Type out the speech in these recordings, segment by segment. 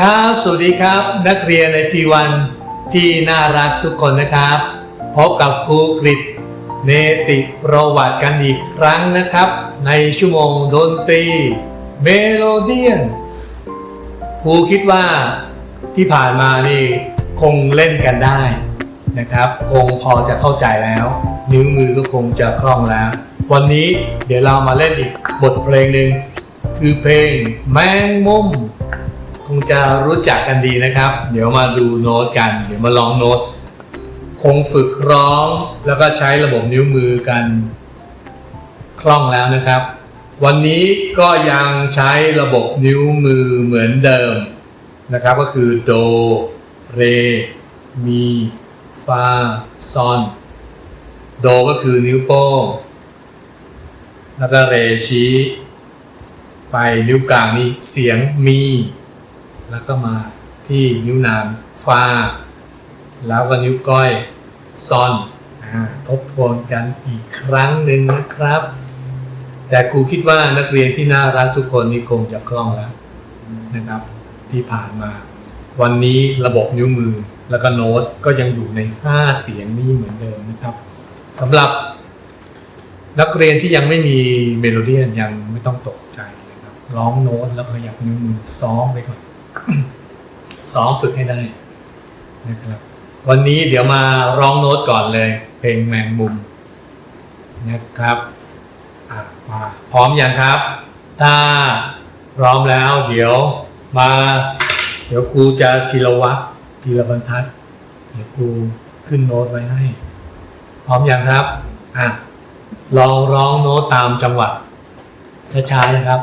ครับ สวัสดีครับ นักเรียนในทีวันที่น่ารักทุกคนนะครับ พบกับครูกริตเนติประวัติกันอีกครั้งนะครับ ในชั่วโมงดนตรีเมโลเดียนครูคิดว่าที่ผ่านมานี่คงเล่นกันได้นะครับ คงพอจะเข้าใจแล้ว นิ้วมือก็คงจะคล่องแล้ว วันนี้เดี๋ยวเรามาเล่นอีกบทเพลงหนึ่งคือเพลงแมงมุม งจะรู้จักกันดีนะครับ เดี๋ยวมาดูโน้ตกัน เดี๋ยวมาลองโน้ต คงฝึกร้องแล้วก็ใช้ระบบนิ้วมือกัน คล่องแล้วนะครับ วันนี้ก็ยังใช้ระบบนิ้วมือเหมือนเดิมนะครับ ก็คือโด เร มี ฟา ซอน โดก็คือนิ้วโป้ง แล้วก็เรชี้ไปนิ้วกลางนี่เสียงมี แล้วก็มาที่นิ้วนางฟาแล้วก็นิ้วก้อยซอนทบทวนกันอีกครั้งหนึ่งนะครับ แต่ครูคิดว่านักเรียนที่น่ารักทุกคนนี่คงจะคล่องแล้วนะครับ ที่ผ่านมา วันนี้ระบบนิ้วมือแล้วก็โน้ตก็ยังอยู่ใน 5 เสียงนี้เหมือนเดิมนะครับสำหรับนักเรียนที่ยังไม่มีเมโลเดียนยังไม่ต้องตกใจนะครับร้องโน้ตแล้วขยับนิ้วมือซ้อมไปก่อน ซ้อมฝึกให้ได้นะครับ วันนี้เดี๋ยวมาร้องโน้ตก่อนเลย เพลงแมงมุมนะครับมาพร้อมอยังครับ ถ้าพร้อมแล้ว เดี๋ยวมา เดี๋ยวครูจะทีละวักทีละบรรทัด เดี๋ยวครูขึ้นโน้ตไว้ให้ พร้อมอยังครับอะลองร้องโน้ตตามจังหวะช้าๆนะครับ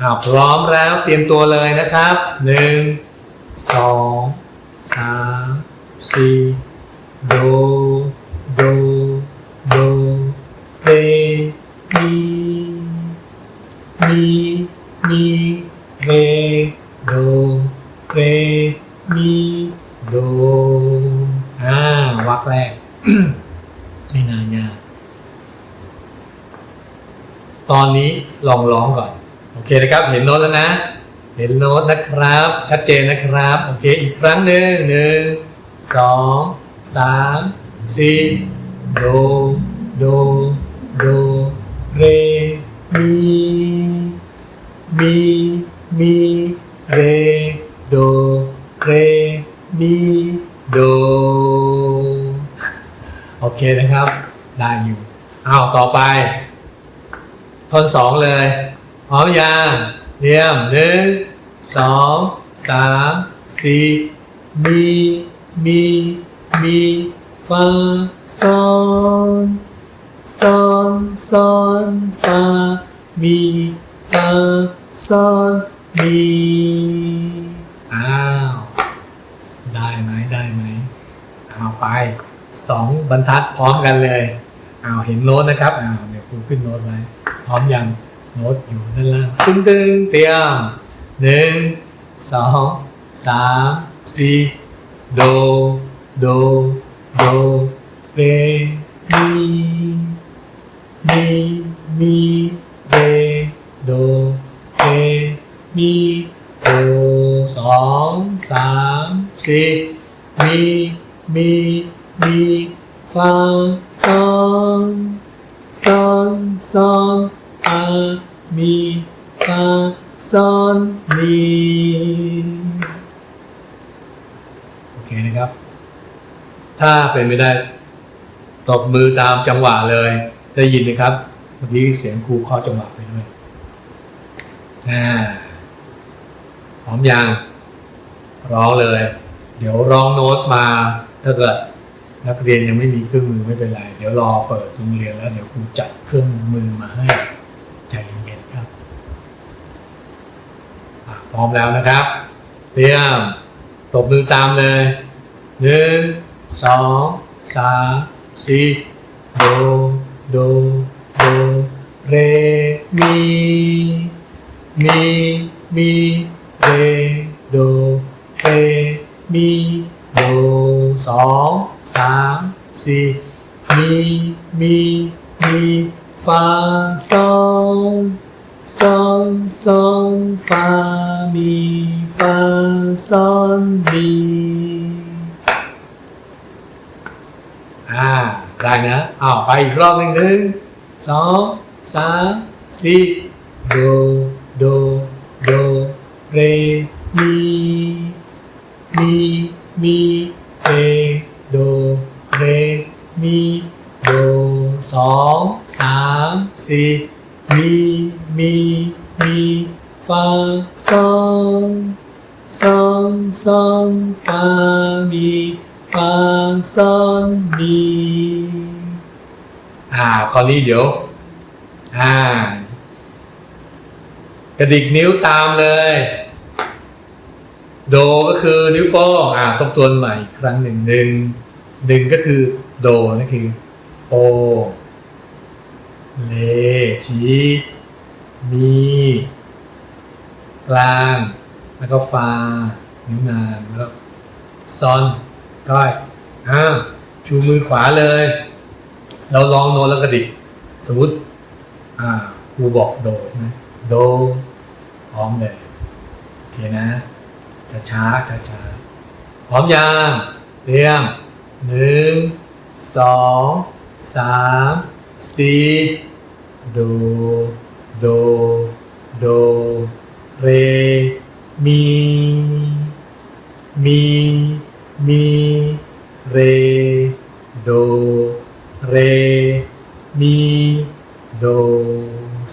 อ่าพร้อมแล้วเตรียมตัวเลยนะครับหนึ่งสองสามสี่โดโดโดเรมีมีมีเรโดเรมีโดอ่าวักแรกไม่นานยากตอนนี้ลองร้องก่อนโอ เคนะครับ เห็นโน้ตแล้วนะ เห็นโน้ตนะครับ ชัดเจนนะครับ โอเค อีกครั้งหนึ่งหนึ่งสองสามสี่โด โด โด เร มี มี มี เร โด เร มี โด โอเคนะครับ ได้อยู่ อ้าว ต่อไปท่อนสองเลย พร้อมยังเรียมหนึ่งสองสามสี่มีมีมีฟาซอนซอนซอนฟามีฟาซอนมีอ้าว ได้ไหมได้ไหมเอาไปสองบรรทัดพร้อมกันเลยเอาเห็นโน้ตนะครับเอาเดี๋ยวครูขึ้นโน้ตไว้พร้อมยัง โน้ตอยู่ด้านล่างตึงตึงเตรียมหนึ่งสองสามสี่โดโดโดเรมีมีมีเรโดเรมีโดสองสามสี่มีมีมีฟาซอนซอนซอน ฟามีฟาซอนมีโอเคนะครับ ถ้าเป็นไม่ได้ตบมือตามจังหวะเลย ได้ยินไหมครับเมื่อกี้เสียงครูเคาะจังหวะไปด้วยอ่าพร้อมยังร้องเลย เดี๋ยวร้องโน้ตมาถ้าเกิดนักเรียนยังไม่มีเครื่องมือไม่เป็นไร เดี๋ยวรอเปิดโรงเรียนแล้วเดี๋ยวครูจัดเครื่องมือมาให้ ใจเย็นๆครับพร้อมแล้วนะครับเตรียมตบมือตามเลยหนึ่งสองสามสี่โดโดโดเรมีมีมีเรโดเรมีโดสองสามสี่มีมีมี ฟาซอนซอนซอนฟามีฟาซอนมีอ่าได้นะอ้าวไปอีกรอบหนึ่งหนึ่งสองสามสี่โดโดโดเรมีมีเรโดเรมีโดสองสาม สี่มีมีมีฟาซอนซอนซอนฟามีฟาซอนมีอ่าคราวนี้เดี๋ยวอ่ากระดิกนิ้วตามเลย โดก็คือนิ้วโป้งอ่าทบทวนใหม่อีกครั้งหนึ่งหนึ่งหนึ่งก็คือโดนั่นคือโป เลชีมีกลาง แล้วก็ฟานิ้วนางแล้วซอนก้อยอ่าชูมือขวาเลย เราลองโน้ตแล้วกระดิก สมมติ อ่าครูบอกโดใช่ไหมโดพร้อมเลย โอเคนะช้าช้าช้าช้าพร้อมยังเรียมหนึ่งสองสาม สี่โดโดโดเรมีมี มี เร โด เร มี โด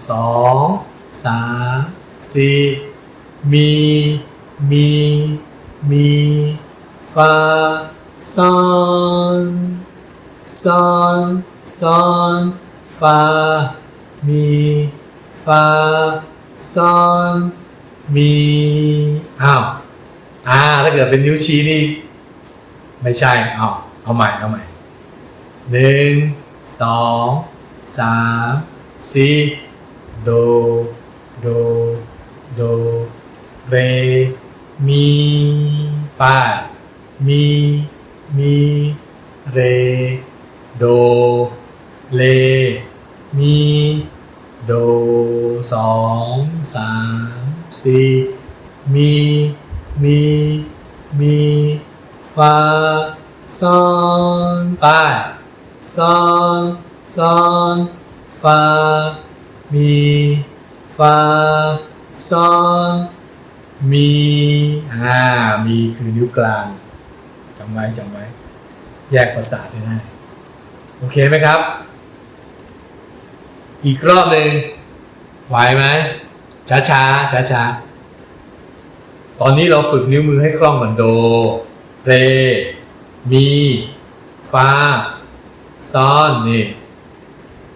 สองสามสี่มี มี มี ฟาซอนซอน ซอนฟา มีฟาซอนมีอ้าวอ่าถ้าเกิดเป็นนิ้วชี้นี่ไม่ใช่เอาเอาใหม่เอาใหม่หนึ่งสองสามสี่โดโดโดเรมีปามีมีเรโด เล มี โดสองสามสี่มี มี มีฟาซอนปซอนซอนฟา มีฟาซอนมีอ่ามีคือนิ้วกลางจำไว้จำไว้ แยกประสาทได้ง่ายโอเคไหมครับ อีกรอบหนึ่งไหวไหมช้าช้าช้าช้าตอนนี้เราฝึกนิ้วมือให้คล่องเหมือนโด เร มี ฟาซ้อนนี่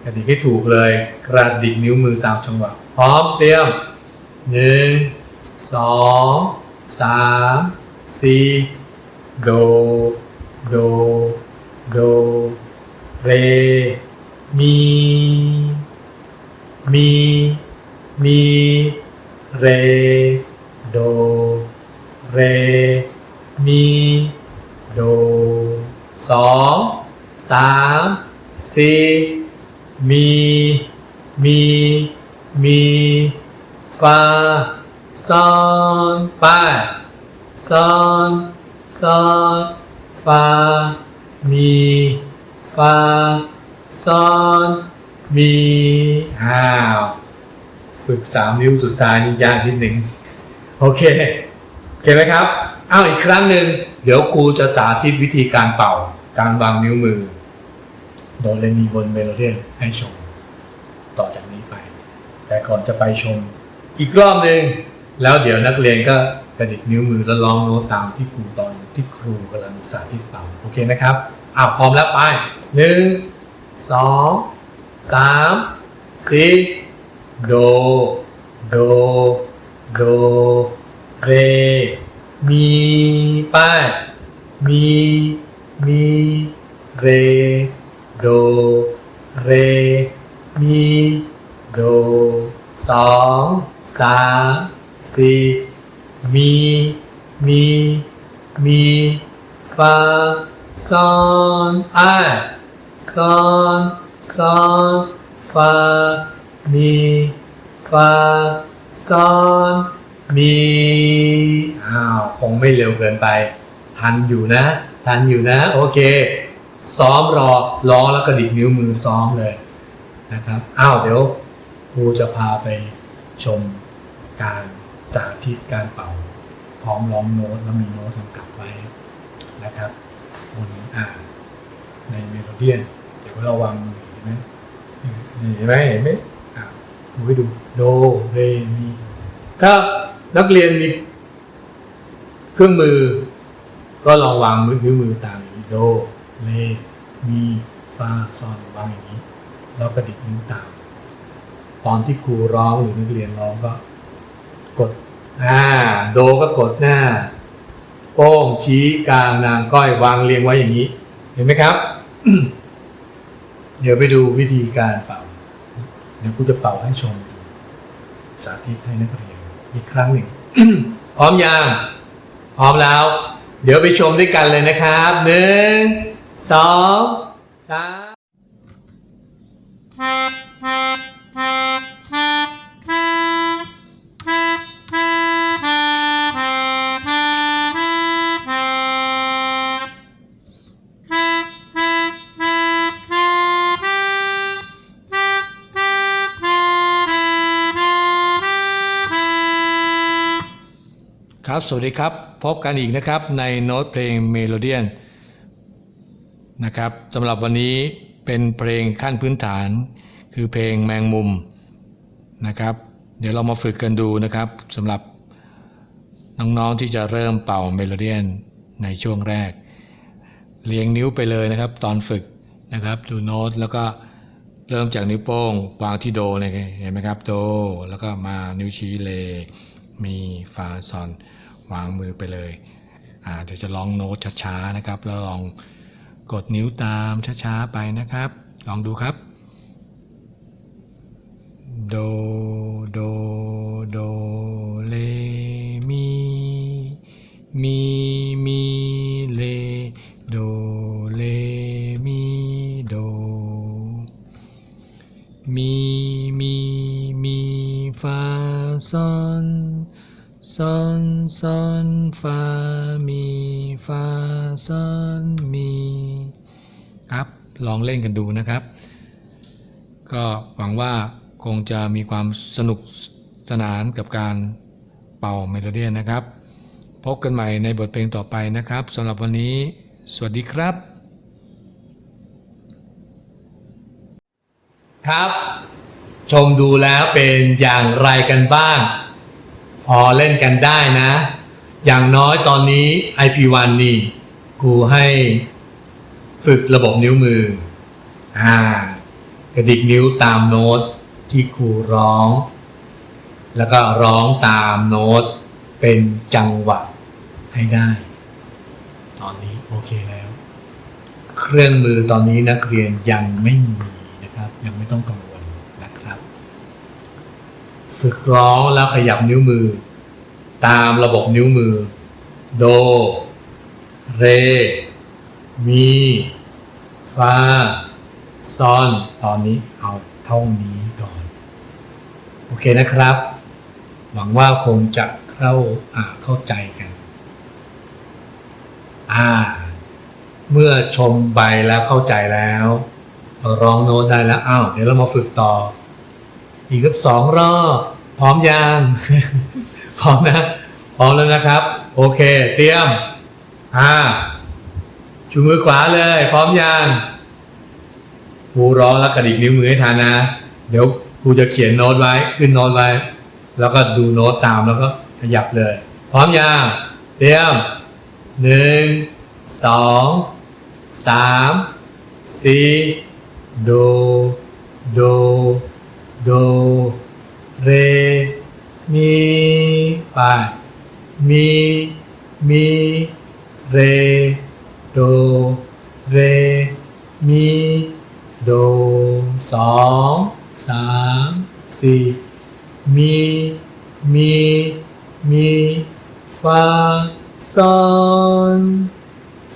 กระดิกให้ถูกเลย กระดิกนิ้วมือตามจังหวะ พร้อมเตรียมหนึ่งสองสามสี่โด โด โด เร มี มีมีเรโดเรมีโดสองสามสี่มีมีมีฟาซอนป้าซอนซอนฟามีฟาซอน มีอ้าวฝึกสามนิ้วสุดท้ายนี่ยากนิดหนึ่งโอเคโอเคไหมครับอ้าวอีกครั้งหนึ่งเดี๋ยวครูจะสาธิตวิธีการเป่า การวางนิ้วมือ โดเรมีบนเมโลเดียนให้ชม ต่อจากนี้ไป แต่ก่อนจะไปชม อีกรอบหนึ่งแล้วเดี๋ยวนักเรียนก็กระดิกนิ้วมือแล้วร้องโน้ตตามที่ครูตอนที่ครูกำลังสาธิตเป่าโอเคนะครับอ้าวพร้อมแล้วไปหนึ่งสอง สามสี่โด โด โด เร มีป้ามี มี เร โด เร มี โด สองสามสี่มี มี มีฟาซอนอ้าซอน ซอนฟามีฟาซอนมีอ้าวคงไม่เร็วเกินไป ทันอยู่นะ ทันอยู่นะ โอเค ซ้อมรอร้องแล้วกระดิกนิ้วมือซ้อมเลยนะครับอ้าวเดี๋ยวครูจะพาไปชมการสาธิตการเป่า พร้อมร้องโน้ตแล้วมีโน้ตกำกับไว้นะครับบนอ่านในเมโลเดียนเดี๋ยวเราวางมือ ห็นไหมเห็นไหมเห็นไหมดูให้ดูโดเรมีถ้านักเรียนมีเครื่องมือ ก็ลองวางมือนิ้วมือตามอย่างนี้โดเรมีฟาซอนวางอย่างนี้ แล้วกระดิกนิ้วตาม ตอนที่ครูร้องหรือนักเรียนร้องก็ กดอ่าโดก็กดหน้าโป้งชี้กลางนางก้อยวางเรียงไว้อย่างนี้ เห็นไหมครับ เดี๋ยวไปดูวิธีการเป่า เดี๋ยวกูจะเป่าให้ชมดูสาธิตให้นักเรียนอีกครั้งหนึ่ง พร้อมยังพร้อมแล้ว เดี๋ยวไปชมด้วยกันเลยนะครับหนึ่งสองสาม สวัสดีครับ พบกันอีกนะครับในโน้ตเพลงเมโลเดียนนะครับสำหรับวันนี้เป็นเพลงขั้นพื้นฐาน คือเพลงแมงมุมนะครับ เดี๋ยวเรามาฝึกกันดูนะครับสำหรับน้องๆที่จะเริ่มเป่าเมโลเดียนในช่วงแรกเรียงนิ้วไปเลยนะครับ ตอนฝึกนะครับดูโน้ตแล้วก็เริ่มจากนิ้วโป้งวางที่โดเลยเห็นไหมครับโดแล้วก็มานิ้วชี้เลมีฟาซอน วางมือไปเลยเดี๋ยวจะลองโน้ตช้าๆนะครับ แล้วลองกดนิ้วตามช้าๆไปนะครับ ลองดูครับ โด โด โด เล มี มี มี เล โด เล มี โด มี มี มี ฟา ซอน ซอนซอนฟามีฟาซอนมีครับ ลองเล่นกันดูนะครับ ก็หวังว่าคงจะมีความสนุกสนานกับการเป่าเมโลเดียนนะครับ พบกันใหม่ในบทเพลงต่อไปนะครับสำหรับวันนี้ สวัสดีครับ ครับ ชมดูแล้วเป็นอย่างไรกันบ้าง พอเล่นกันได้นะ อย่างน้อยตอนนี้ IP1 นี่ครูให้ฝึกระบบนิ้วมือ อ่ากระดิกนิ้วตามโน้ตที่ครูร้อง แล้วก็ร้องตามโน้ตเป็นจังหวะให้ได้ ตอนนี้โอเคแล้ว เครื่องมือตอนนี้นักเรียนยังไม่มีนะครับ ยังไม่ต้องกังวล ฝึกร้องแล้วขยับนิ้วมือ ตามระบบนิ้วมือ โด เร มี ฟาซอนตอนนี้เอาเท่านี้ก่อน โอเคนะครับ หวังว่าคงจะเข้าอ่าเข้าใจกัน อ่า เมื่อชมใบแล้วเข้าใจแล้ว ร้องโน้ตได้แล้วอ้าวเดี๋ยวเรามาฝึกต่อ อีกสักสองรอบพร้อมยังพร้อมนะพร้อมแล้วนะครับ โอเค เตรียมอ่าชูมือขวาเลย พร้อมยังครูร้องแล้วกระดิกนิ้วมือให้ทันนะ เดี๋ยวครูจะเขียนโน้ตไว้ขึ้นโน้ตไว้ แล้วก็ดูโน้ตตามแล้วก็ขยับเลย พร้อมยังเตรียมหนึ่งสองสามสี่โดโด โด เร มีไปมี มี เร โด เร มี โดสองสามสี่มี มี มีฟาซอน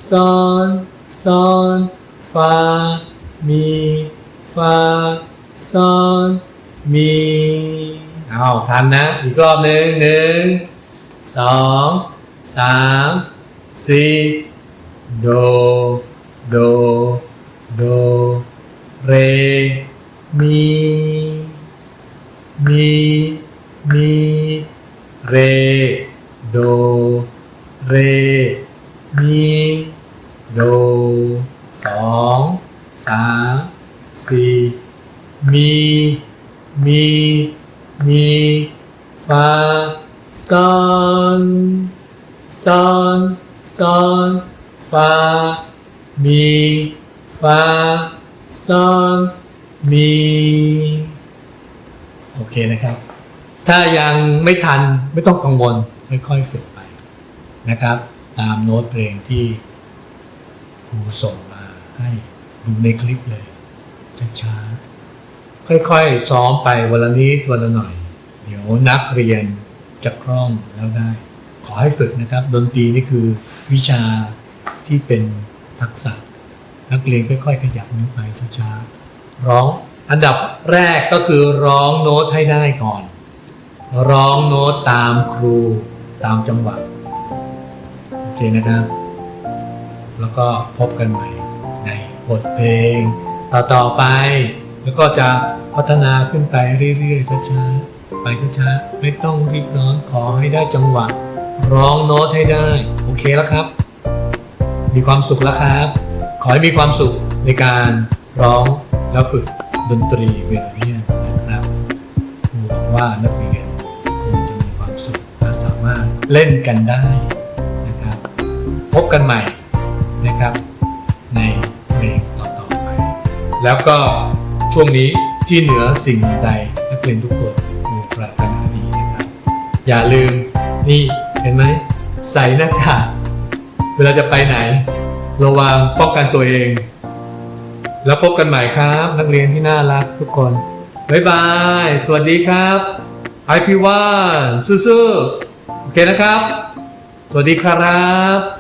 ซอนซอนฟามีฟาซอน มีเอาทันนะ อีกรอบหนึ่งหนึ่งสองสามสี่โด โด โด เร มี มี มี เร โด เร มี โด สองสามสี่มี มี มี ฟาซอน ซอนซอนฟามีฟาซอน มี โอเคนะครับ ถ้ายังไม่ทันไม่ต้องกังวล ค่อยๆฝึกไปนะครับ ตามโน้ตเพลงที่ครูส่งมาให้ดูในคลิปเลยช้าๆค่อยๆซ้อมไปวันละนิดวันละหน่อย เดี๋ยวนักเรียนจะคล่องแล้วได้ ขอให้ฝึกนะครับ ดนตรีนี่คือวิชาที่เป็นทักษะ นักเรียนค่อยๆ ขยับนิ้วไปช้าๆร้องอันดับแรกก็คือร้องโน้ตให้ได้ก่อน ร้องโน้ตตามครูตามจังหวะโอเคนะครับ แล้วก็พบกันใหม่ในบทเพลง ต่อๆไป แล้วก็จะพัฒนาขึ้นไปเรื่อยๆช้าๆไปช้าๆไม่ต้องรีบร้อนขอให้ได้จังหวะ ร้องโน้ตให้ได้ โอเคแล้วครับ มีความสุขแล้วครับ ขอให้มีความสุขในการร้องแล้วฝึกดนตรีเมโลเดียนนะครับหวังว่านักเรียนคงจะมีความสุขและสามารถเล่นกันได้นะครับ พบกันใหม่นะครับ ในเพลงต่อๆไป แล้วก็ช่วงนี้ที่เหนือสิ่งใดนักเรียนทุกคนครูปรารถนาดีนะครับ อย่าลืมนี่ เห็นไหมใส่หน้ากากเวลาจะไปไหน ระวังป้องกันตัวเอง แล้วพบกันใหม่ครับ นักเรียนที่น่ารักทุกคน บ๊ายบาย สวัสดีครับไอพีวันสู้ๆโอเคนะครับ สวัสดีครับ